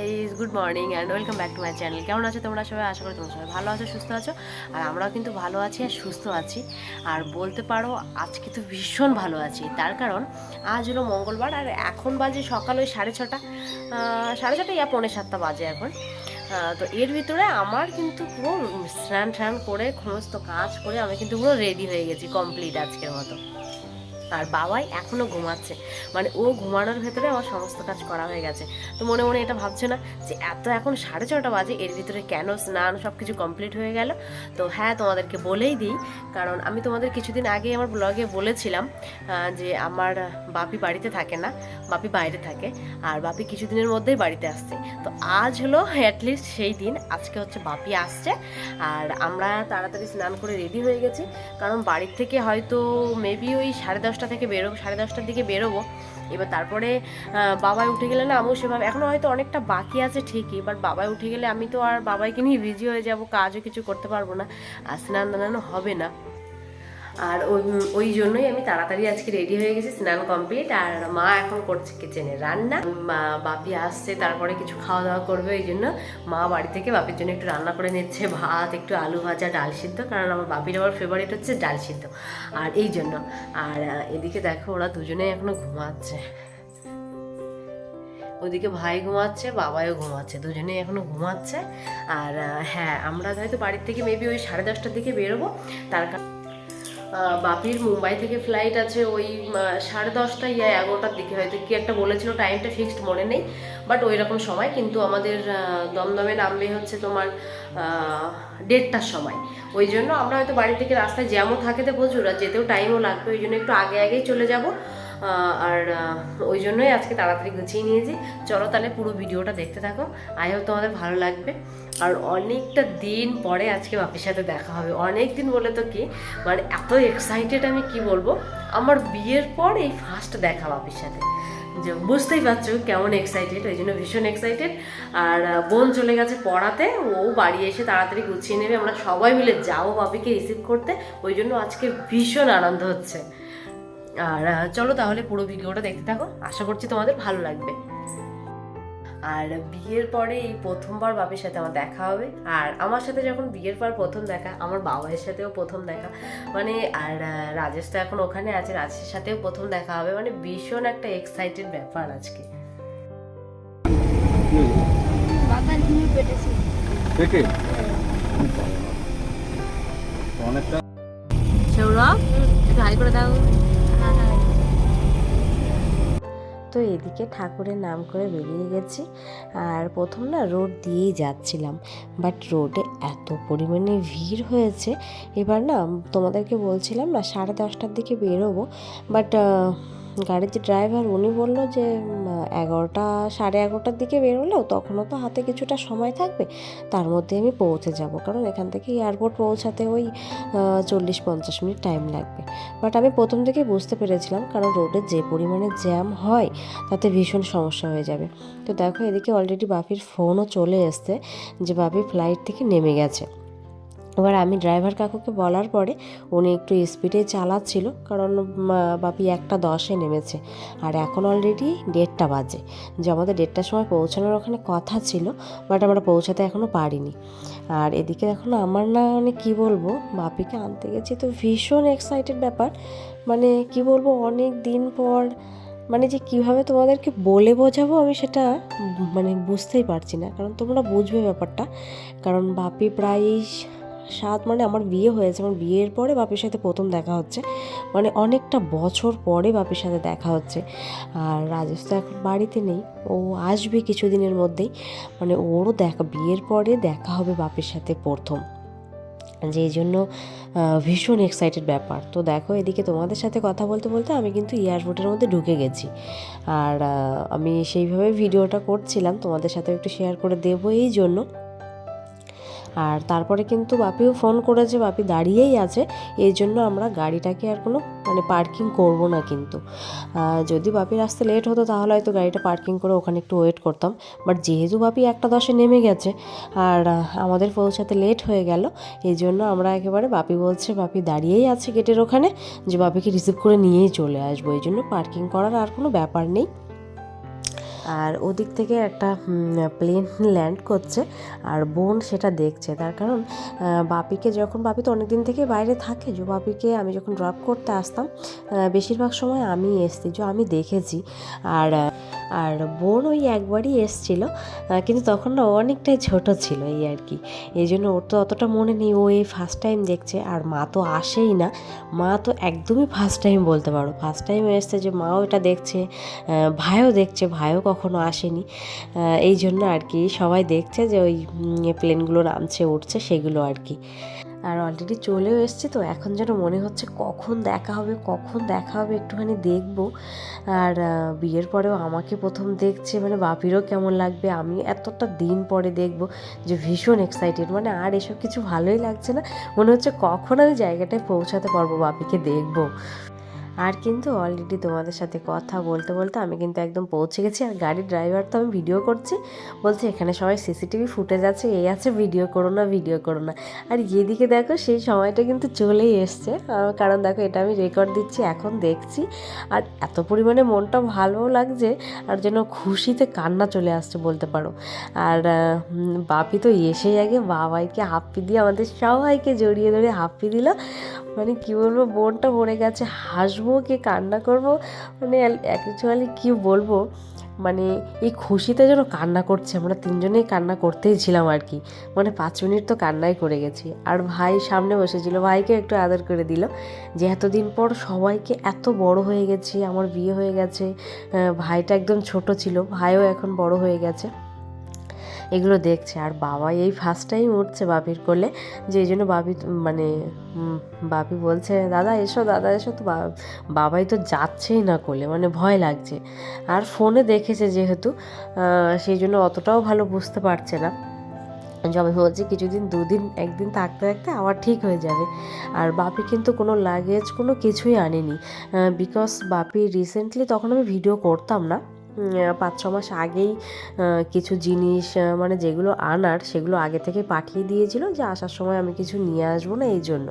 Guys good morning and welcome back to my channel কেমন আছো তোমরা সবাই? আশা করি তোমরা সবাই ভালো আছো, সুস্থ আছো। আর আমরাও কিন্তু ভালো আছি আর সুস্থ আছি। আর বলতে পারো, আজকে তো ভীষণ ভালো আছি। তার কারণ, আজ হলো মঙ্গলবার আর এখন বাজে সকাল ওই সাড়ে ছটা। সাড়ে ছটা ইয়া পৌনে সাতটা বাজে এখন। তো এর ভিতরে আমার কিন্তু পুরো স্নান টান করে সমস্ত কাজ করে আমি কিন্তু পুরো রেডি হয়ে গেছি কমপ্লিট আজকের মতো। আর বাবাই এখনও ঘুমাচ্ছে। মানে ও ঘুমানোর ভেতরে আমার সমস্ত কাজ করা হয়ে গেছে। তো মনে মনে এটা ভাবছে না যে এত এখন সাড়ে ছটা বাজে, এর ভিতরে কেন স্নান সব কিছু কমপ্লিট হয়ে গেল? তো হ্যাঁ তোমাদেরকে বলেই দিই, কারণ আমি তোমাদের কিছুদিন আগে আমার ব্লগে বলেছিলাম যে আমার বাপি বাড়িতে থাকে না, বাপি বাইরে থাকে, আর বাপি কিছুদিনের মধ্যেই বাড়িতে আসছে। তো আজ হলো অ্যাটলিস্ট সেই দিন, আজকে হচ্ছে বাপি আসছে, আর আমরা তাড়াতাড়ি স্নান করে রেডি হয়ে গেছি, কারণ বাড়ির থেকে হয়তো মেবি ওই সাড়ে দশটা থেকে বেরোবো সাড়ে দশটার দিকে বেরোবো। এবার তারপরে বাবাই উঠে গেলে না আমিও সেভাবে এখনও হয়তো অনেকটা বাকি আছে ঠিকই বাট বাবাই উঠে গেলে আমি তো আর বাবাইকে নিয়ে বিজি হয়ে যাব, কাজও কিছু করতে পারব না, আর স্নান দানানো হবে না। আর ওই ওই জন্যই আমি তাড়াতাড়ি আজকে রেডি হয়ে গেছি, স্নান কমপ্লিট আর মা এখন করছে কিচেনে রান্না। মা, বাপি আসছে, তারপরে কিছু খাওয়া দাওয়া করবে ওই জন্য মা বাড়ি থেকে বাপির জন্য একটু রান্না করে নিচ্ছে, ভাত, একটু আলু ভাজা, ডাল সিদ্ধ, কারণ আমার বাপির আবার ফেভারিট হচ্ছে ডাল সিদ্ধ। আর এই জন্য, আর এদিকে দেখো ওরা দুজনেই এখনও ঘুমাচ্ছে। ওদিকে ভাই ঘুমাচ্ছে বাবাও ঘুমাচ্ছে, দুজনেই এখনও ঘুমাচ্ছে। আর হ্যাঁ আমরা হয়তো বাড়ির থেকে মেবি ওই সাড়ে দশটার দিকে বেরোবো, তার কারণ বাপির মুম্বাই থেকে ফ্লাইট আছে ওই সাড়ে দশটা ইয়া, এগারোটার দিকে। হয়তো কি একটা বলেছিল টাইমটা ফিক্সড মনে নেই। বাট ওই রকম সময়, কিন্তু আমাদের দমদমে নামবে হচ্ছে তোমার দেড়টার সময়। ওই জন্য আমরা হয়তো বাড়ি থেকে রাস্তায় জ্যামও থাকে তো প্রচুর, আর যেতেও টাইমও লাগবে। ওই জন্য একটু আগে আগেই চলে যাব। আর ওই জন্যই আজকে তাড়াতাড়ি গুছিয়ে নিয়েছি। চলো তাহলে পুরো ভিডিওটা দেখতে থাকো। আই তোমাদের ভালো লাগবে। আর অনেকটা দিন পরে আজকে বাপির সাথে দেখা হবে। অনেক দিন বলে তো কি মানে এত এক্সাইটেড আমি কি বলব? আমার বিয়ের পর এই ফার্স্ট দেখা বাপির সাথে। যে বুঝতেই পারছ কেমন এক্সাইটেড ওই জন্য ভীষণ এক্সাইটেড আর বোন চলে গেছে পড়াতে, ও বাড়ি এসে তাড়াতাড়ি গুছিয়ে নেবে। আমরা সবাই মিলে যাব বাপিকে রিসিভ করতে। ওই জন্য আজকে ভীষণ আনন্দ হচ্ছে। আর চলো তাহলে পুরো ভিডিওটা দেখতে থাকো। আশা করছি তোমাদের ভালো লাগবে। আর বিয়ের পরে এই প্রথমবার বাপের সাথে আমার দেখা হবে। আর আমার সাথে যখন বিয়ের পর প্রথম দেখা আমার বাবার সাথেও প্রথম দেখা। মানে আর রাজেশ তো এখন ওখানে আছে রাজেশের সাথেও প্রথম দেখা হবে। মানে ভীষণ একটা এক্সাইটেড ব্যাপার আজকে। সৌরভ একটু হাই করে দাও। তো এদিকে ঠাকুরের নাম করে বেরিয়ে গেছি। আর প্রথম না রোড দিয়েই যাচ্ছিলাম বাট রোডে এত পরিমাণে ভিড় হয়েছে। এবার না তোমাদেরকে বলছিলাম না, সাড়ে দশটার দিকে বেরোবো বাট গাড়ির যে ড্রাইভার উনি বলল যে এগারোটা, সাড়ে এগারোটার দিকে বেরোলেও তখনও তো হাতে কিছুটা সময় থাকবে, তার মধ্যে আমি পৌঁছে যাব। কারণ এখান থেকে এয়ারপোর্ট পৌঁছাতে ওই চল্লিশ পঞ্চাশ মিনিট টাইম লাগবে। বাট আমি প্রথম থেকেই বুঝতে পেরেছিলাম, কারণ রোডে যে পরিমাণে জ্যাম হয়, তাতে ভীষণ সমস্যা হয়ে যাবে। তো দেখো, এদিকে অলরেডি বাপির ফোনও চলে এসছে, যে বাপি ফ্লাইট থেকে নেমে গেছে। এবার আমি ড্রাইভার কাকুকে বলার পরে উনি একটু স্পিডে চালাচ্ছিল, কারণ বাপি একটা দশে নেমেছে। আর এখন অলরেডি দেড়টা বাজে। যে আমাদের দেড়টার সময় পৌঁছানোর ওখানে কথা ছিল বাট আমরা পৌঁছাতে এখনও পারিনি। আর এদিকে এখন আমার না মানে কী বলব, বাপিকে আনতে গেছি তো ভীষণ এক্সাইটেড ব্যাপার। মানে কি বলব, অনেক দিন পর মানে যে কীভাবে তোমাদেরকে বলে বোঝাবো আমি সেটা মানে বুঝতেই পারছি না। কারণ তোমরা বুঝবে ব্যাপারটা। কারণ বাপি প্রায় সাত মানে আমার বিয়ে হয়েছে, আমার বিয়ের পরে বাপির সাথে প্রথম দেখা হচ্ছে। মানে অনেকটা বছর পরে বাপির সাথে দেখা হচ্ছে। আর রাজেশ তো এখন বাড়িতে নেই, ও আসবে কিছুদিনের মধ্যেই। মানে ওরও দেখা, বিয়ের পরে দেখা হবে বাপির সাথে প্রথম। যে জন্য ভীষণ এক্সাইটেড ব্যাপার। তো দেখো, এদিকে তোমাদের সাথে কথা বলতে বলতে আমি কিন্তু এয়ারপোর্টের মধ্যে ঢুকে গেছি। আর আমি সেইভাবে ভিডিওটা করছিলাম, তোমাদের সাথে একটু শেয়ার করে দেবো এই জন্য। আর তারপরে কিন্তু বাপিও ফোন করেছে, বাপি দাঁড়িয়েই আছে, এই জন্য আমরা গাড়িটাকে আর কোনো মানে পার্কিং করব না কিন্তু। যদি বাপির আসতে লেট হতো তাহলে হয়তো গাড়িটা পার্কিং করে ওখানে একটু ওয়েট করতাম, বাট যেহেতু বাপি একটা দশে নেমে গেছে আর আমাদের পৌঁছাতে লেট হয়ে গেল, এই জন্য আমরা একেবারে বাপি বলছে, বাপি দাঁড়িয়েই আছে গেটের ওখানে, যে বাপিকে রিসিভ করে নিয়েই চলে আসব, এই জন্য পার্কিং করার আর কোনো ব্যাপার নেই। আর ওদিক থেকে একটা প্লেন ল্যান্ড করছে আর বোন সেটা দেখছে। তার কারণ বাপিকে যখন, বাপি তো অনেকদিন থেকে বাইরে থাকে যে বাপিকে আমি যখন ড্রপ করতে আসতাম বেশিরভাগ সময় আমি এসছি যে আমি দেখেছি। আর আর বোন ওই একবারই এসছিল কিন্তু তখন না অনেকটাই ছোট ছিল এই আর কি। এই জন্য ওর তো অতটা মনে নেই, ও এই ফার্স্ট টাইম দেখছে, আর মা তো আসেই না। মা তো একদমই ফার্স্ট টাইম বলতে পারো। ফার্স্ট টাইম এসছে যে মাও এটা দেখছে ভাইও দেখছে, ভাইও কখনো আসেনি। এই জন্য আর কি সবাই দেখছে যে ওই প্লেনগুলো নামছে উঠছে সেগুলো আর কি। আর অলরেডি চলেও এসছে, তো এখন যেন মনে হচ্ছে কখন দেখা হবে, কখন দেখা হবে একটুখানি দেখব। আর বিয়ের পরেও আমাকে প্রথম দেখছে মানে বাপিরও কেমন লাগবে, আমি এতটা দিন পরে দেখব যে ভীষণ এক্সাইটেড মানে আর এসব কিছু ভালোই লাগছে না। মনে হচ্ছে কখন আমি জায়গাটায় পৌঁছাতে পারব বাপিকে দেখব। আর কিন্তু অলরেডি তোমাদের সাথে কথা বলতে বলতে আমি কিন্তু একদম পৌঁছে গেছি। আর গাড়ির ড্রাইভার তো আমি ভিডিও করছি। বলছে, এখানে সবাই সিসিটিভি ফুটেজ আছে, এই আছে ভিডিও করো না ভিডিও করো না। আর এদিকে দেখো, সেই সময়টা কিন্তু চলেই এসছে। কারণ দেখো, এটা আমি রেকর্ড দিচ্ছি, এখন দেখছি। আর এত পরিমাণে মনটা ভালোও লাগছে, আর যেন খুশিতে কান্না চলে আসছে বলতে পারো। আর বাপি তো এসেই আগে বাবাইকে হাপ্পি দিয়ে আমাদের সবাইকে জড়িয়ে ধরে হাপ্পি দিল। মানে কী বলব বোনটা পড়ে গেছে, হাসবো কি কান্না করব? মানে অ্যাকচুয়ালি কি বলব? মানে এই খুশিতে যেন কান্না করছে, আমরা তিনজনেই কান্না করতেই ছিলাম আর কি। মানে পাঁচ মিনিট তো কান্নাই করে গেছি। আর ভাই সামনে বসেছিল, ভাইকে একটু আদর করে দিল যে এতদিন পর সবাইকে এত বড় হয়ে গেছি, আমার বিয়ে হয়ে গেছে। ভাইটা একদম ছোট ছিল, ভাইও এখন বড় হয়ে গেছে। এগুলো দেখছে। আর বাবা এই ফার্স্ট টাইম উঠছে বাপির কোলে, যে এই জন্য বাপি মানে বাপি বলছে, দাদা, এসো দাদা, এসো। তো বাবাই তো যাচ্ছেই না কোলে মানে ভয় লাগছে। আর ফোনে দেখেছে যেহেতু সেই জন্য অতটাও ভালো বুঝতে পারছে না। জবে বলছে, কিছুদিন, দুদিন, একদিন থাকতে থাকতে আবার ঠিক হয়ে যাবে। আর বাপি কিন্তু কোনো লাগেজ কোনো কিছুই আনেনি। বিকজ বাপি রিসেন্টলি তখন আমি ভিডিও করতাম না। পাঁচ, ছ মাস আগেই কিছু জিনিস মানে যেগুলো আনার সেগুলো আগে থেকে পাঠিয়ে দিয়েছিল যে আসার সময় আমি কিছু নিয়ে আসব না এই জন্য।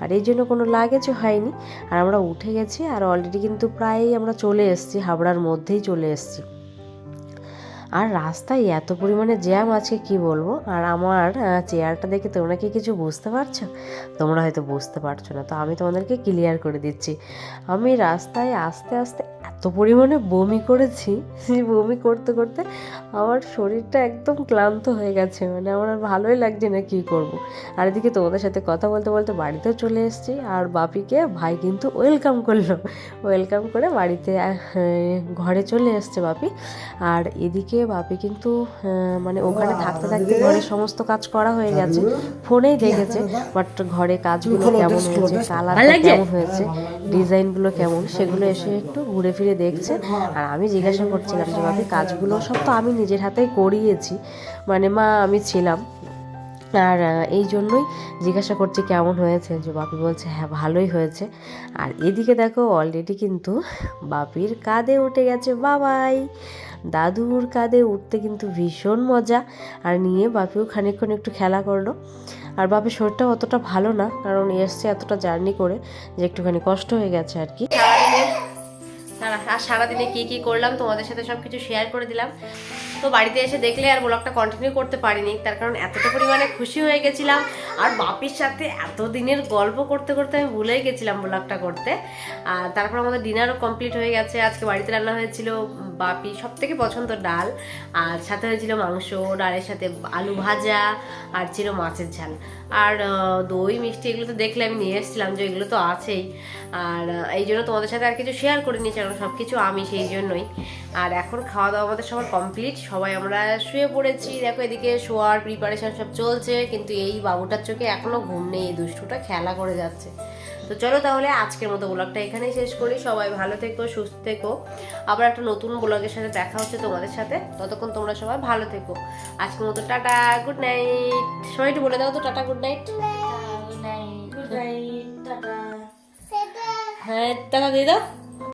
আর এই জন্য কোনো লাগেজও হয়নি। আর আমরা উঠে গেছি আর অলরেডি কিন্তু প্রায়ই আমরা চলে এসেছি, হাবড়ার মধ্যেই চলে এসেছি। আর রাস্তায় এত পরিমাণে জ্যাম আছে কি বলব? আর আমার চেয়ারটা দেখে তোমরা কি কিছু বুঝতে পারছ? তোমরা হয়তো বুঝতে পারছ না, তো আমি তোমাদেরকে ক্লিয়ার করে দিচ্ছি। আমি রাস্তায় আস্তে আস্তে এত পরিমাণে বমি করেছি সেই বমি করতে করতে আমার শরীরটা একদম ক্লান্ত হয়ে গেছে মানে আমার আর ভালোই লাগছে না কী করব। আর এদিকে তোমাদের সাথে কথা বলতে বলতে বাড়িতেও চলে এসেছি, আর বাপিকে ভাই কিন্তু ওয়েলকাম করল। ওয়েলকাম করে বাড়িতে ঘরে চলে এসছে বাপি। আর এদিকে বাপি কিন্তু আহ, মানে ওখানে থাকতে থাকতে ঘরে সমস্ত কাজ করা হয়ে গেছে। ফোনেই দেখেছে বাট ঘরে কাজগুলো কেমন হয়েছে কালারটা কেমন হয়েছে ডিজাইনগুলো কেমন? সেগুলো এসে একটু ঘুরে ফিরে দেখছে। আর আমি জিজ্ঞাসা করছিলাম যে বাপি কাজগুলো সব তো আমি নিজের হাতেই করিয়েছি। মানে মা আমি ছিলাম। আর এই জন্যই জিজ্ঞাসা করছি কেমন হয়েছে? যে বাপি বলছে হ্যাঁ ভালোই হয়েছে। আর এদিকে দেখো অলরেডি কিন্তু বাপির কাঁধে উঠে গেছে বাবাই! দাদুর কাঁধে উঠতে কিন্তু ভীষণ মজা। আর নিয়ে বাপিও খানিকক্ষণ একটু খেলা করল। আর বাপের শরীরটা অতটা ভালো না, কারণ এসছে এতটা জার্নি করে যে একটুখানি কষ্ট হয়ে গেছে আর কি। আর সারাদিনে কি কি করলাম তোমাদের সাথে সব কিছু শেয়ার করে দিলাম। তো বাড়িতে এসে দেখলে আর ব্লগটা কন্টিনিউ করতে পারিনি। তার কারণ এতটা পরিমাণে খুশি হয়ে গেছিলাম। আর বাপির সাথে এত দিনের গল্প করতে করতে আমি ভুলেই গেছিলাম ব্লগটা করতে। আর তারপর আমাদের ডিনারও কমপ্লিট হয়ে গেছে। আজকে বাড়িতে রান্না হয়েছিল বাপি সব থেকে পছন্দ ডাল। আর সাথে হয়েছিল মাংস, ডালের সাথে আলু ভাজা, আর ছিল মাছের ঝাল। আর দই, মিষ্টি এগুলো তো দেখলে আমি নিয়ে এসেছিলাম যে এগুলো তো আছেই। আর এই জন্য তোমাদের সাথে আর কিছু শেয়ার করে নিয়েছি কারণ সব কিছু আমি সেই জন্যই। আর এখন খাওয়া দাওয়া আমাদের সবার কমপ্লিট সবাই আমরা শুয়ে পড়েছি। দেখো এদিকে শোয়ার প্রিপারেশন সব চলছে কিন্তু এই বাবুটার চোখে এখনও ঘুম নেই এই দুষ্টুটা খেলা করে যাচ্ছে। তো চলো তাহলে আজকের মতো ব্লগটা এখানেই শেষ করি। সবাই ভালো থেকো সুস্থ থেকো। আবার একটা নতুন ব্লগের সাথে দেখা হচ্ছে তোমাদের সাথে। ততক্ষণ তোমরা সবাই ভালো থেকো। আজকের মতো টাটা গুড নাইট সবাই একটু বলে দাও তো tata good night good night tata. হ্যাঁ টাটা দিয়ে দাও